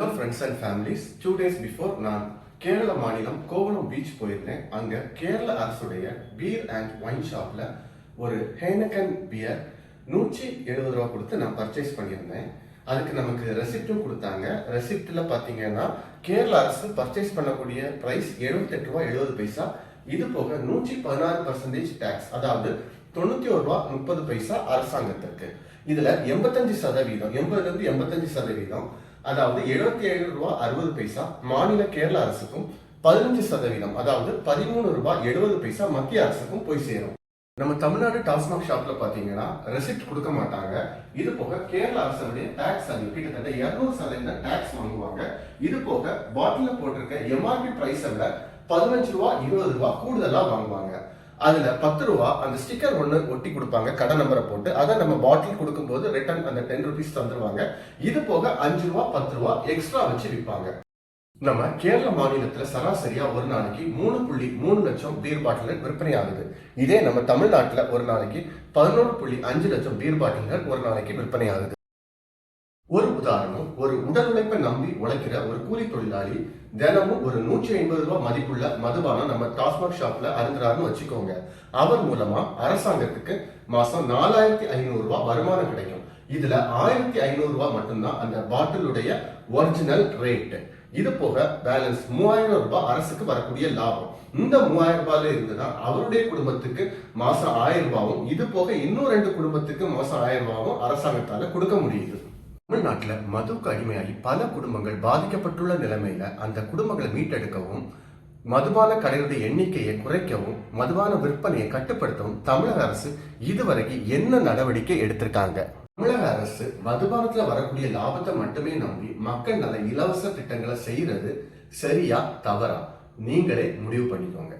Hello friends and families two days before நான் கேரள மாநிலம் Kovalam beach போயிருந்தேன். அங்கே கேரள அரசுடைய பீர் அண்ட் ஒயின் ஷாப்பில் ஒரு ஹேனகன் பியர் நூற்றி எழுபது ரூபா கொடுத்து நான் பர்ச்சேஸ் பண்ணியிருந்தேன். அதுக்கு நமக்கு ரெசிப்டும் கொடுத்தாங்க. ரெசிப்டில் பார்த்தீங்கன்னா கேரள அரசு பர்ச்சேஸ் பண்ணக்கூடிய ப்ரைஸ் எழுபத்தெட்டு ரூபா எழுபது பைசா. இது போக நூற்றி பதினாறு பர்சன்டேஜ் டேக்ஸ் அதாவது தொண்ணூற்றி ஒரு ரூபா முப்பது பைசா அரசாங்கத்திற்கு. இதில் எண்பத்தஞ்சு சதவீதம் எண்பதுலேருந்து எண்பத்தஞ்சு சதவீதம் அதாவது எழுபத்தி ஏழு ரூபா அறுபது பைசா மாநில கேரள அரசுக்கும் பதினஞ்சு சதவீதம் அதாவது பதிமூணு ரூபாய் எழுபது பைசா மத்திய அரசுக்கும் போய் சேரும். நம்ம தமிழ்நாடு டாஸ்மாக் ஷாப்ல பாத்தீங்கன்னா ரெசிப்ட் கொடுக்க மாட்டாங்க. இது போக கேரள அரசுடைய டாக்ஸ் அது கிட்டத்தட்ட இருநூறு சதவீதம் டாக்ஸ் வாங்குவாங்க. இது போக பாட்டில போட்டிருக்க எம்ஆர்பி பிரைஸை விட பதினஞ்சு ரூபா இருபது ரூபா கூடுதலா வாங்குவாங்க. அதுல பத்து ரூபா அந்த ஸ்டிக்கர் ஒன்று ஒட்டி கொடுப்பாங்க கடை நம்பரை போட்டு. அதை நம்ம பாட்டில் கொடுக்கும்போது ரிட்டர்ன் அந்த டென் ருபீஸ் தந்துருவாங்க. இது போக அஞ்சு ரூபா பத்து ரூபா எக்ஸ்ட்ரா வச்சு விற்பாங்க நம்ம கேரள மாநிலத்துல சராசரியா ஒரு நாளைக்கு மூணு புள்ளி மூணு லட்சம் பீர் பாட்டில்கள் விற்பனை ஆகுது. இதே நம்ம தமிழ்நாட்டில் ஒரு நாளைக்கு பதினோரு புள்ளி அஞ்சு லட்சம் பீர் பாட்டில்கள் ஒரு நாளைக்கு விற்பனை ஆகுது. ஒரு உதாரணம் ஒரு உடல் உழைப்பை நம்பி உழைக்கிற ஒரு கூலி தொழிலாளி தினமும் ஒரு நூற்றி ஐம்பது ரூபாய் மதிப்புள்ள மதுபானம் நம்ம டாஸ்மாக் ஷாப்ல அருந்துறாருன்னு வச்சுக்கோங்க. அவர் மூலமா அரசாங்கத்துக்கு மாசம் நாலாயிரத்தி ஐநூறு ரூபாய் வருமானம் கிடைக்கும். இதுல ஆயிரத்தி ஐநூறு ரூபாய் மட்டும்தான் அந்த பாட்டிலுடைய ஒரிஜினல் ரேட் இது போக பேலன்ஸ் மூவாயிரம் ரூபாய் அரசுக்கு வரக்கூடிய லாபம். இந்த மூவாயிரம் ரூபாயில இருந்துதான் அவருடைய குடும்பத்துக்கு மாசம் ஆயிரம் ரூபாவும் இது போக இன்னும் ரெண்டு குடும்பத்துக்கு மாசம் ஆயிரம் ரூபாவும் அரசாங்கத்தால கொடுக்க முடியுது. தமிழ்நாட்டில் மதுவுக்கு அடிமையாகி பல குடும்பங்கள் பாதிக்கப்பட்டுள்ள நிலைமையில அந்த குடும்பங்களை மீட்டெடுக்கவும் மதுபான கடைகளுடைய எண்ணிக்கையை குறைக்கவும் மதுபான விற்பனையை கட்டுப்படுத்தவும் தமிழக அரசு இதுவரைக்கும் என்ன நடவடிக்கை எடுத்திருக்காங்க? தமிழக அரசு மதுபானத்தில் வரக்கூடிய லாபத்தை மட்டுமே நம்பி மக்கள் நல்ல இலவச திட்டங்களை செய்யறது சரியா தவறா? நீங்களே முடிவு பண்ணிக்கோங்க.